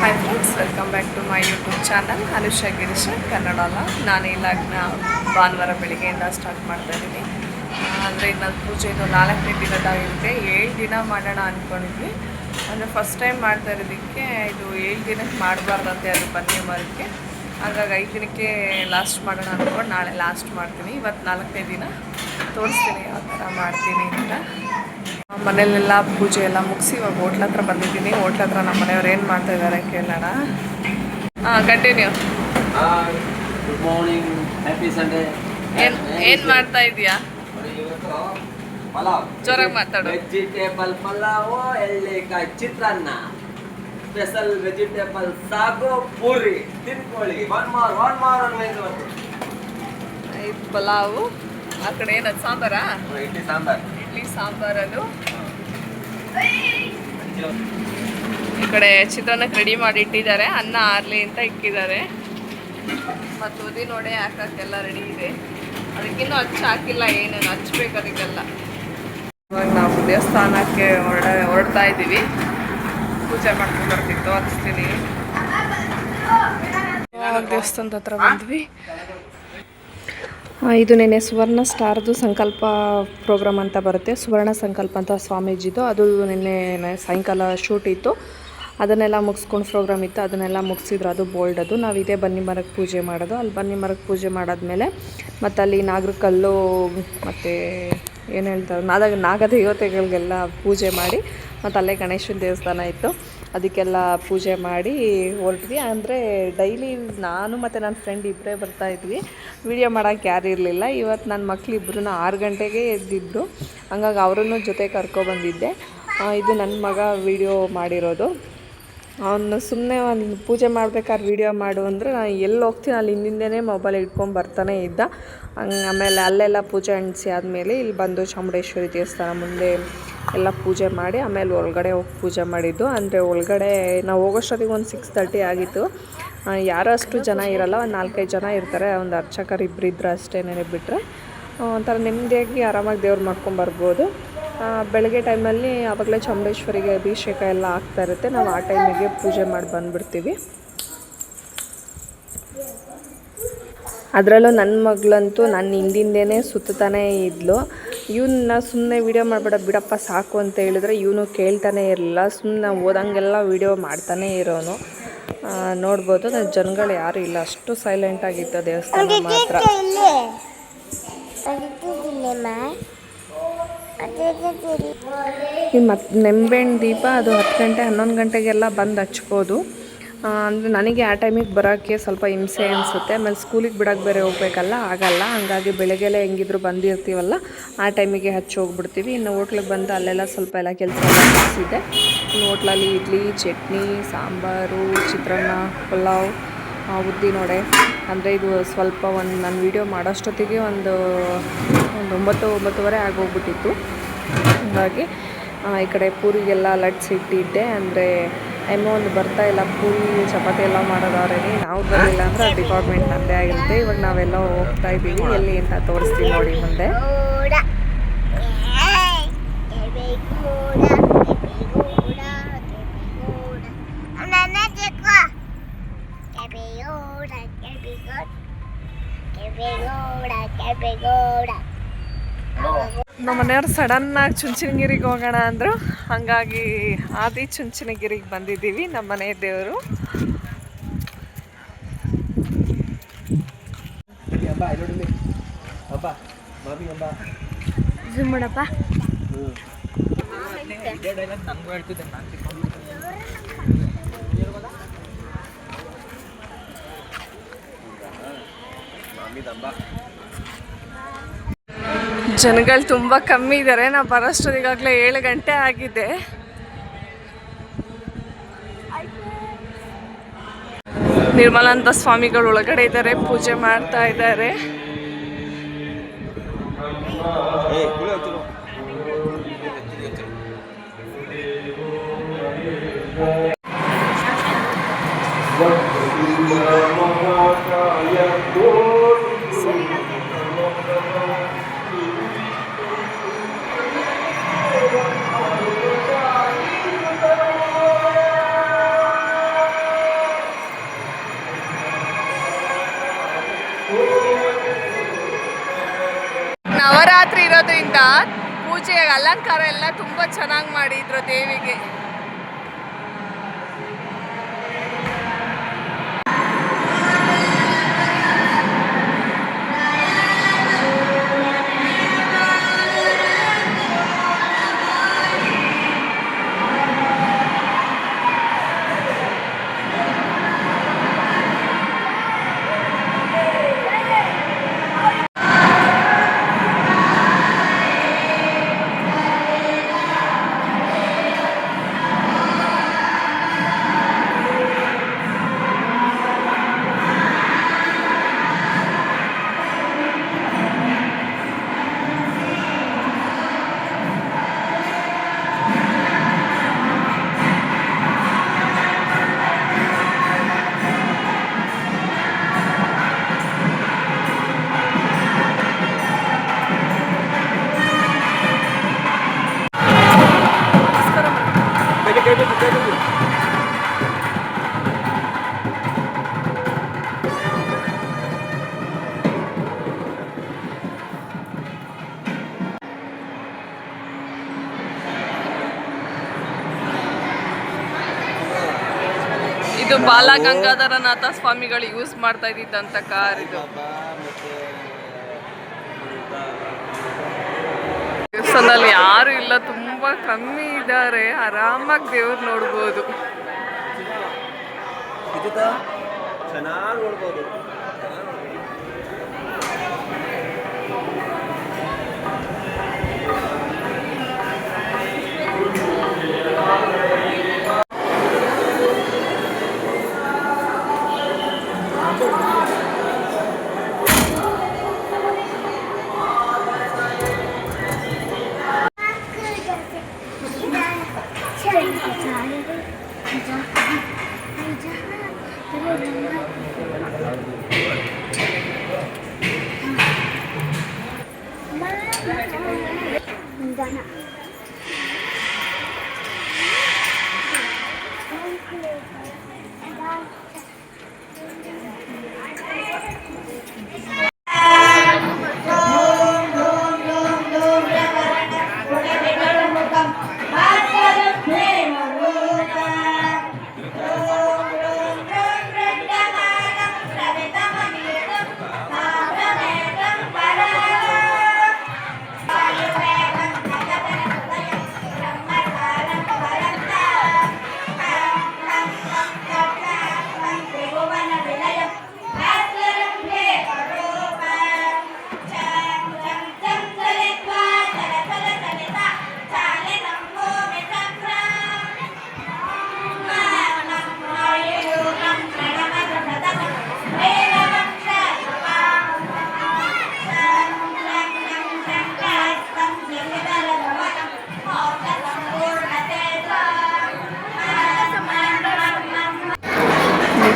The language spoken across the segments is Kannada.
Hi friends welcome back to my YouTube channel Anusha Girish Kannada ಅಲ್ಲ ನಾನು ಈ ಲಾಗ್ನ ಭಾನುವಾರ ಬೆಳಿಗ್ಗೆಯಿಂದ ಸ್ಟಾರ್ಟ್ ಮಾಡ್ತಾ ಇದ್ದೀನಿ. ಅಂದರೆ ನನ್ನ ಪೂಜೆ ಇದು ನಾಲ್ಕನೇ ದಿನದಾಗಿರುತ್ತೆ ಏಳು ದಿನ ಮಾಡೋಣ ಅಂದ್ಕೊಂಡಿದ್ವಿ ಅಂದರೆ ಫಸ್ಟ್ ಟೈಮ್ ಮಾಡ್ತಾ ಇರೋದಕ್ಕೆ ಇದು ಏಳು ದಿನಕ್ಕೆ ಮಾಡಬಾರ್ದಂತೆ ಅದು ಬನ್ನಿ ಮರಕ್ಕೆ ಹಾಗಾಗಿ ಐದು ದಿನಕ್ಕೆ ಲಾಸ್ಟ್ ಮಾಡೋಣ ಅಂದ್ಕೊಂಡು ನಾಳೆ ಲಾಸ್ಟ್ ಮಾಡ್ತೀನಿ. ಇವತ್ತು ನಾಲ್ಕನೇ ದಿನ. ತೋರಿಸ್ತೀನಿ ಯಾವ ಥರ ಮಾಡ್ತೀನಿ ಅಂತ. ಮನೇಲೆಲ್ಲ ಪೂಜೆ ಎಲ್ಲ ಮುಗಿಸಿ ಇವಾಗ ಹೋಟ್ಲ ಹತ್ರ ಬಂದಿದ್ದೀನಿ. ಹೋಟ್ಲ ಹತ್ರ ನಮ್ಮ ಮನೆಯವ್ರು ಏನು ಮಾಡ್ತಾ ಇದ್ದಾರೆ ಕೇಳೋಣ. ಹಾಂ continue good morning happy Sunday ಏನು ಏನು ಮಾಡ್ತಾ ಇದೀಯಾ ಜೋರಾಗಿ ಮಾತಾಡು. ವೆಜಿಟೇಬಲ್ ಪಲಾವ್ ಎಳ್ಳೆಕಾಯಿ ಚಿತ್ರಾನ್ನ. Special vegetable sagu puri. ತಿನ್ಕೊಳ್ಳಿ. One more one more ಇದು ಪಲಾವು. ಆ ಕಡೆ ಏನದು ಸಾಂಬಾರಾ? ಇಡ್ಲಿ ಸಾಂಬಾರ್. ಸಾಂಬಾರದು ಈ ಕಡೆ ಚಿತ್ರಾನ್ನಕ್ಕೆ ರೆಡಿ ಮಾಡಿ ಇಟ್ಟಿದ್ದಾರೆ. ಅನ್ನ ಆರ್ಲಿ ಅಂತ ಇಕ್ಕಿದ್ದಾರೆ. ಮತ್ತು ಉದಿ ನೋಡೆ ಹಾಕಕ್ಕೆಲ್ಲ ರೆಡಿ ಇದೆ. ಅದಕ್ಕಿನ್ನೂ ಹಚ್ಚ ಹಾಕಿಲ್ಲ, ಏನೇನು ಹಚ್ಬೇಕು ಅದಕ್ಕೆಲ್ಲ. ಇವಾಗ ನಾವು ದೇವಸ್ಥಾನಕ್ಕೆ ಹೊರಡ, ಹೊರಡ್ತಾ ಇದ್ದೀವಿ. ಪೂಜೆ ಮಾಡ್ಕೊಂಡು ಬರ್ತಿತ್ತು, ಹಚ್ತೀನಿ. ದೇವಸ್ಥಾನದ ಹತ್ರ ಬಂದ್ವಿ. ಇದು ನೆನೆ ಸುವರ್ಣ ಸ್ಟಾರ್ದು ಸಂಕಲ್ಪ ಪ್ರೋಗ್ರಾಮ್ ಅಂತ ಬರುತ್ತೆ. ಸುವರ್ಣ ಸಂಕಲ್ಪ ಅಂತ ಸ್ವಾಮೀಜಿದು. ಅದು ನಿನ್ನೆ ಸಾಯಂಕಾಲ ಶೂಟ್ ಇತ್ತು. ಅದನ್ನೆಲ್ಲ ಮುಗಿಸ್ಕೊಂಡು ಪ್ರೋಗ್ರಾಮ್ ಇತ್ತು. ಅದನ್ನೆಲ್ಲ ಮುಗಿಸಿದ್ರು. ಅದು ಬೋಲ್ಡ್ ಅದು. ನಾವು ಇದೇ ಬನ್ನಿ ಮರಕ್ಕೆ ಪೂಜೆ ಮಾಡೋದು. ಅಲ್ಲಿ ಬನ್ನಿ ಮರಕ್ಕೆ ಪೂಜೆ ಮಾಡಾದ್ಮೇಲೆ ಮತ್ತು ಅಲ್ಲಿ ನಾಗರಕಲ್ಲು ಮತ್ತು ಏನು ಹೇಳ್ತಾರೆ ನಾದ ನಾಗದೇವತೆಗಳಿಗೆಲ್ಲ ಪೂಜೆ ಮಾಡಿ ಮತ್ತು ಅಲ್ಲೇ ಗಣೇಶನ ದೇವಸ್ಥಾನ ಇತ್ತು. ಅದಕ್ಕೆಲ್ಲ ಪೂಜೆ ಮಾಡಿ ಹೊರಟ್ವಿ. ಅಂದರೆ ಡೈಲಿ ನಾನು ಮತ್ತು ನನ್ನ ಫ್ರೆಂಡ್ ಇಬ್ಬರೇ ಬರ್ತಾ ಇದ್ವಿ. ವಿಡಿಯೋ ಮಾಡೋಕ್ಕೆ ಯಾರು ಇರಲಿಲ್ಲ. ಇವತ್ತು ನನ್ನ ಮಕ್ಳು ಇಬ್ಬರೂ ಆರು ಗಂಟೆಗೆ ಎದ್ದಿದ್ದು. ಹಂಗಾಗಿ ಅವರನ್ನು ಜೊತೆ ಕರ್ಕೊಬಂದಿದ್ದೆ ಇದು ನನ್ನ ಮಗ ವಿಡಿಯೋ ಮಾಡಿರೋದು. ಅವನು ಸುಮ್ಮನೆ ಒಂದು ಪೂಜೆ ಮಾಡ್ಬೇಕಾದ್ರೆ ವೀಡಿಯೋ ಮಾಡು ಅಂದರೆ ನಾನು ಎಲ್ಲಿ ಹೋಗ್ತೀನಿ, ಅಲ್ಲಿ ಹಿಂದಿಂದೇ ಮೊಬೈಲ್ ಇಟ್ಕೊಂಡು ಬರ್ತಾನೆ ಇದ್ದ. ಹಂಗೆ ಆಮೇಲೆ ಅಲ್ಲೆಲ್ಲ ಪೂಜೆ ಅಣಿಸಿ ಆದಮೇಲೆ ಇಲ್ಲಿ ಬಂದು ಚಾಮುಂಡೇಶ್ವರಿ ದೇವಸ್ಥಾನ ಮುಂದೆ ಎಲ್ಲ ಪೂಜೆ ಮಾಡಿ, ಆಮೇಲೆ ಒಳಗಡೆ ಹೋಗಿ ಪೂಜೆ ಮಾಡಿದ್ದು. ಅಂದರೆ ಒಳಗಡೆ ನಾವು ಹೋಗೋಷ್ಟೊತ್ತಿಗೆ ಒಂದು ಸಿಕ್ಸ್ ತರ್ಟಿ ಆಗಿತ್ತು. ಯಾರೂ ಅಷ್ಟು ಜನ ಇರಲ್ಲ, ಒಂದು ನಾಲ್ಕೈದು ಜನ ಇರ್ತಾರೆ. ಒಂದು ಅರ್ಚಕರು ಇಬ್ಬರು ಇದ್ರೆ ಅಷ್ಟೇ ಬಿಟ್ಟರೆ ಒಂಥರ ನೆಮ್ಮದಿಯಾಗಿ ಆರಾಮಾಗಿ ದೇವ್ರು ಮಾಡ್ಕೊಂಬರ್ಬೋದು ಬೆಳಗ್ಗೆ ಟೈಮಲ್ಲಿ ಆವಾಗಲೇ ಚಾಮುಂಡೇಶ್ವರಿಗೆ ಅಭಿಷೇಕ ಎಲ್ಲ ಆಗ್ತಾ ಇರುತ್ತೆ. ನಾವು ಆ ಟೈಮಿಗೆ ಪೂಜೆ ಮಾಡಿ ಬಂದುಬಿಡ್ತೀವಿ. ಅದರಲ್ಲೂ ನನ್ನ ಮಗಳಂತೂ ನನ್ನ ಹಿಂದಿಂದೇನೆ ಸುತ್ತಾನೇ ಇದ್ಲು. ಇವನ್ನ ಸುಮ್ಮನೆ ವೀಡಿಯೋ ಮಾಡಬೇಡ ಬಿಡಪ್ಪ ಸಾಕು ಅಂತ ಹೇಳಿದ್ರೆ ಇವನು ಕೇಳ್ತಾನೆ ಇರಲಿಲ್ಲ. ಸುಮ್ಮನೆ ಓದಂಗೆಲ್ಲ ವೀಡಿಯೋ ಮಾಡ್ತಾನೆ ಇರೋನು. ನೋಡ್ಬೋದು ನನ್ನ ಜನಗಳು ಯಾರು ಇಲ್ಲ. ಅಷ್ಟು ಸೈಲೆಂಟ್ ಆಗಿತ್ತು ದೇವಸ್ಥಾನ ಮಾತ್ರ. ಈ ಮತ್ತು ನಿಂಬೆಹಣ್ಣು ದೀಪ ಅದು ಹತ್ತು ಗಂಟೆ ಹನ್ನೊಂದು ಗಂಟೆಗೆಲ್ಲ ಬಂದು ಹಚ್ಬೋದು. ಅಂದರೆ ನನಗೆ ಆ ಟೈಮಿಗೆ ಬರೋಕ್ಕೆ ಸ್ವಲ್ಪ ಹಿಂಸೆ ಅನಿಸುತ್ತೆ. ಆಮೇಲೆ ಸ್ಕೂಲಿಗೆ ಬಿಡೋಕ್ಕೆ ಬೇರೆ ಹೋಗ್ಬೇಕಲ್ಲ, ಆಗಲ್ಲ. ಹಂಗಾಗಿ ಬೆಳಗ್ಗೆಲ್ಲ ಹೆಂಗಿದ್ರು ಬಂದಿರ್ತೀವಲ್ಲ, ಆ ಟೈಮಿಗೆ ಹಚ್ಚಿ ಹೋಗ್ಬಿಡ್ತೀವಿ. ಇನ್ನು ಹೋಟ್ಲಿಗೆ ಬಂದು ಅಲ್ಲೆಲ್ಲ ಸ್ವಲ್ಪ ಎಲ್ಲ ಕೆಲಸ ಇದೆ ಇನ್ನು ಹೋಟ್ಲಲ್ಲಿ ಇಡ್ಲಿ, ಚಟ್ನಿ, ಸಾಂಬಾರು, ಚಿತ್ರಾನ್ನ, ಪಲಾವ್ ಉದ್ದಿನ ವಡೆ ಅಂದರೆ ಇದು ಸ್ವಲ್ಪ ಒಂದು ನಾನು ವೀಡಿಯೋ ಮಾಡೋಷ್ಟೊತ್ತಿಗೆ ಒಂದು ಒಂದು ಒಂಬತ್ತು, ಒಂಬತ್ತುವರೆ ಆಗೋಗ್ಬಿಟ್ಟಿತ್ತು. ಹಾಗಾಗಿ ಈ ಕಡೆ ಪೂರಿಗೆಲ್ಲ ಲಟ್ಸ್ ಇಟ್ಟಿದ್ದೆ. ಅಂದರೆ ಒಂದು ಬರ್ತಾ ಇಲ್ಲ. ಫುಲ್ ಚಪಾತಿ ಎಲ್ಲ ಮಾಡೋದವ್ರೆ ನಾವು ಬರಲಿಲ್ಲ ಅಂದ್ರೆ ಡಿಪಾರ್ಟ್ಮೆಂಟ್ ನಮ್ಮದೇ ಆಗಿರುತ್ತೆ. ಇವಾಗ ನಾವೆಲ್ಲ ಹೋಗ್ತಾ ಇದ್ದೀವಿ. ಎಲ್ಲಿ ಅಂತ ತೋರಿಸ್ತೀವಿ ನೋಡಿ ಮುಂದೆ. ನಮ್ಮ ಮನೆಯವ್ರು ಸಡನ್ನಾಗಿ ಚುಂಚನಗಿರಿಗೆ ಹೋಗೋಣ ಅಂದರು. ಹಾಗಾಗಿ ಆದಿ ಚುಂಚನಗಿರಿಗೆ ಬಂದಿದ್ದೀವಿ ನಮ್ಮ ಮನೆ ದೇವರು ಹಬ್ಬ ಜನಗಳು ತುಂಬ ಕಮ್ಮಿ ಇದ್ದಾರೆ ನಾವು ಬರೋಷ್ಟೊತ್ತಿಗಾಗಲೇ ಏಳು ಗಂಟೆ ಆಗಿದೆ. ನಿರ್ಮಲಾನಂದ ಸ್ವಾಮಿಗಳು ಒಳಗಡೆ ಇದ್ದಾರೆ ಪೂಜೆ ಮಾಡ್ತಾ ಇದ್ದಾರೆ ಪೂಜೆ ಅಲಂಕಾರ ಎಲ್ಲ ತುಂಬ ಚೆನ್ನಾಗಿ ಮಾಡಿದ್ರು ದೇವಿಗೆ. ಇದು ಬಾಲ ಗಂಗಾಧರನಾಥ ಸ್ವಾಮಿಗಳು ಯೂಸ್ ಮಾಡ್ತಾ ಇದ್ದಂತ ಕಾರ್ ಇದು. ದೇವಸ್ಥಾನದಲ್ಲಿ ಯಾರು ಇಲ್ಲ, ತುಂಬಾ ಕಮ್ಮಿ ಇದ್ದಾರೆ. ಆರಾಮಾಗಿ ದೇವ್ರು ನೋಡ್ಬೋದು. ಚೆನ್ನಾಗಿ ನೋಡ್ಬೋದು.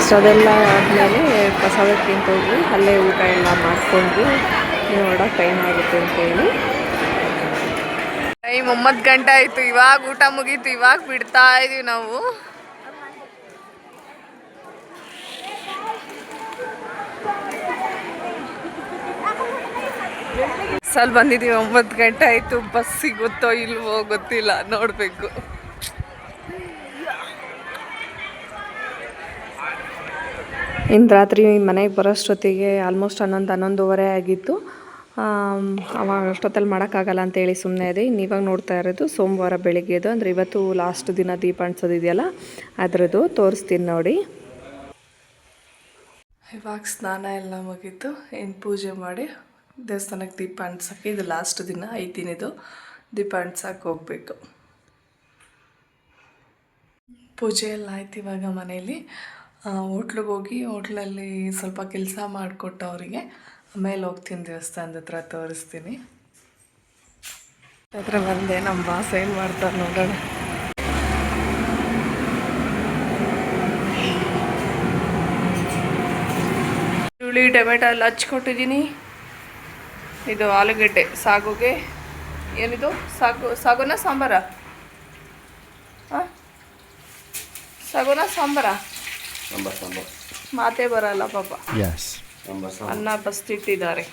ನೆಕ್ಸ್ಟ್ ಅದೆಲ್ಲ ಆದಮೇಲೆ ಪ್ರಸಾದಕ್ಕೆ ಹೋಗಿ ಅಲ್ಲೇ ಊಟ ಎಲ್ಲ ಮಾಡಿಕೊಂಡ್ವಿ. ನೋಡೋ ಟೈಮ್ ಆಗುತ್ತೆ ಅಂತ ಹೇಳಿ. ಟೈಮ್ ಒಂಬತ್ತು ಗಂಟೆ ಆಯಿತು. ಇವಾಗ ಊಟ ಮುಗೀತು. ಇವಾಗ ಬಿಡ್ತಾ ಇದೀವಿ ನಾವು. ಸಲ್ ಬಂದಿದ್ದೀವಿ ಒಂಬತ್ತು ಗಂಟೆ ಆಯಿತು. ಬಸ್ಸಿಗೆ ಗೊತ್ತೋ ಇಲ್ವೋ ಗೊತ್ತಿಲ್ಲ. ನೋಡಬೇಕು. ಇನ್ನು ರಾತ್ರಿ ಮನೆಗೆ ಬರೋಷ್ಟೊತ್ತಿಗೆ ಆಲ್ಮೋಸ್ಟ್ ಹನ್ನೊಂದು, ಹನ್ನೊಂದುವರೆ ಆಗಿತ್ತು. ಅವಾಗ ಅಷ್ಟೊತ್ತಲ್ಲಿ ಮಾಡೋಕ್ಕಾಗಲ್ಲ ಅಂತೇಳಿ ಸುಮ್ಮನೆ ಇದೆ. ಇನ್ನು ಇವಾಗ ನೋಡ್ತಾ ಇರೋದು ಸೋಮವಾರ ಬೆಳಿಗ್ಗೆದು ಅಂದರೆ ಇವತ್ತು ಲಾಸ್ಟ್ ದಿನ ದೀಪ ಅಂಟಿಸೋದಿದೆಯಲ್ಲ ಅದರದ್ದು ತೋರಿಸ್ತೀನಿ ನೋಡಿ. ಇವಾಗ ಸ್ನಾನ ಎಲ್ಲ ಮುಗೀತು. ಇನ್ನು ಪೂಜೆ ಮಾಡಿ ದೇವಸ್ಥಾನಕ್ಕೆ ದೀಪ ಅಂಟ್ಸೋಕ್ಕೆ ಇದು ಲಾಸ್ಟ್ ದಿನ ಐದು ದಿನದ್ದು ದೀಪ ಅಂಟ್ಸಕ್ಕೆ ಹೋಗ್ಬೇಕು. ಪೂಜೆ ಎಲ್ಲ ಆಯ್ತು ಇವಾಗ ಮನೇಲಿ ಹೋಟ್ಲಿಗೆ ಹೋಗಿ ಹೋಟ್ಲಲ್ಲಿ ಸ್ವಲ್ಪ ಕೆಲಸ ಮಾಡಿಕೊಟ್ಟು ಅವರಿಗೆ ಆಮೇಲೆ ಹೋಗ್ತೀನಿ ದೇವಸ್ಥಾನದ ಹತ್ರ ತೋರಿಸ್ತೀನಿ. ಹತ್ರ ಬಂದೆ ನಮ್ಮ ಬಾಸ್ ಏನು ಮಾಡ್ತಾರೆ ನೋಡೋಣ. ಈರುಳ್ಳಿ, ಟೊಮೆಟೊ ಎಲ್ಲ ಹಚ್ಕೊಟ್ಟಿದ್ದೀನಿ ಇದು ಆಲೂಗಡ್ಡೆ ಸಾಗುಗೆ. ಏನಿದು? ಸಾಗು, ಸಾಗುನ ಸಾಂಬಾರ? ಹಾಂ ಸಾಗುನ ಸಾಂಬಾರ? ಮಾತೇ ಬರಲ್ಲ ಪಾಪ. ಇದ್ದಾರೆ ಅನ್ನ ಬಸ್ತಿಟ್ಟಿದ್ದಾರೆ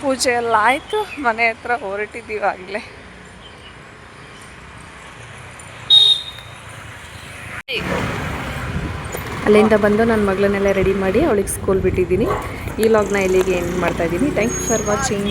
ಪೂಜೆ ಎಲ್ಲ ಆಯಿತು. ಮನೆ ಹತ್ರ ಹೊರಟಿದ್ದೀವಾಗಲೇ ಅಲ್ಲಿಂದ ಬಂದು ನನ್ನ ಮಗಳನ್ನೆಲ್ಲ ರೆಡಿ ಮಾಡಿ ಅವಳಿಗೆ ಸ್ಕೂಲ್ ಬಿಟ್ಟಿದ್ದೀನಿ. ಈ ಲಾಗ್ನ ಇಲ್ಲಿಗೆ ಎಂಡ್ ಮಾಡ್ತಾಯಿದ್ದೀನಿ ಥ್ಯಾಂಕ್ ಯು ಫಾರ್ ವಾಚಿಂಗ್